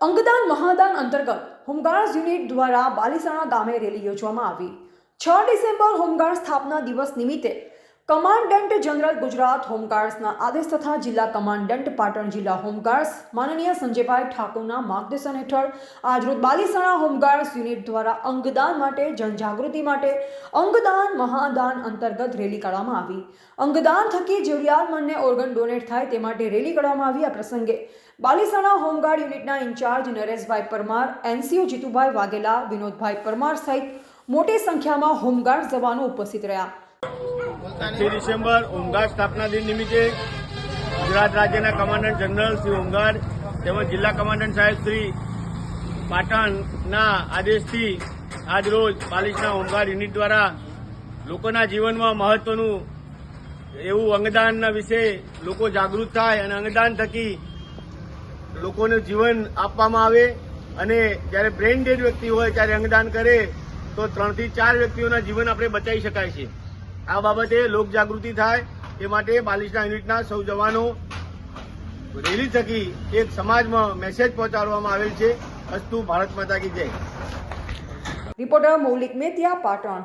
અંગદાન મહાદાન અંતર્ગત home guards unit દ્વારા બાલીસાણા ગામે રેલી યોજવામાં આવી. છ ડિસેમ્બર હોમગાર્ડ સ્થાપના દિવસ નિમિત્તે કમાન્ડન્ટ જનરલ ગુજરાત હોમગાર્ડ્સના આદેશ તથા જિલ્લા કમાન્ડન્ટ પાટણ જિલ્લા હોમગાર્ડ્સ માનનીય સંજયભાઈ ઠાકોરના માર્ગદર્શન હેઠળ આજરોજ બાલીસણા હોમગાર્ડ્સ યુનિટ દ્વારા અંગદાન માટે જનજાગૃતિ માટે અંગદાન મહાદાન અંતર્ગત રેલી કાઢવામાં આવી. અંગદાન થકી જરૂરિયાતમંદને ઓર્ગન ડોનેટ થાય તે માટે રેલી કાઢવામાં આવી આ પ્રસંગે બાલીસણા હોમગાર્ડ યુનિટના ઇન્ચાર્જ નરેશભાઈ પરમાર, એનસીઓ જીતુભાઈ વાઘેલા, વિનોદભાઈ પરમાર સહિત મોટી સંખ્યામાં હોમગાર્ડ જવાનો ઉપસ્થિત રહ્યા. છઠ્ઠી ડિસેમ્બર ઓમગાર સ્થાપના દિન નિમિત્તે ગુજરાત રાજ્યના કમાન્ડન્ટ જનરલ શ્રી ઓમગાર તેમજ જિલ્લા કમાન્ડન્ટ સાહેબ શ્રી પાટણના આદેશથી આજ રોજ પાલિસના હોમગાર્ડ યુનિટ દ્વારા લોકોના જીવનમાં મહત્વનું એવું અંગદાનના વિશે લોકો જાગૃત થાય અને અંગદાન થકી લોકોને જીવન આપવામાં આવે અને જ્યારે બ્રેઇન ડેડ વ્યક્તિ હોય ત્યારે અંગદાન કરે તો ત્રણથી ચાર વ્યક્તિઓના જીવન આપણે બચાવી શકાય છે. આ બાબતે લોક જાગૃતિ થાય એ માટે બાલિશના યુનિટના સૌ જવાનો રેલી થકી એક સમાજમાં મેસેજ પહોંચાડવામાં આવેલ છે. અસ્તુ ભારત માતા કી જય. રિપોર્ટર મૌલિક મેતિયા પાટણ.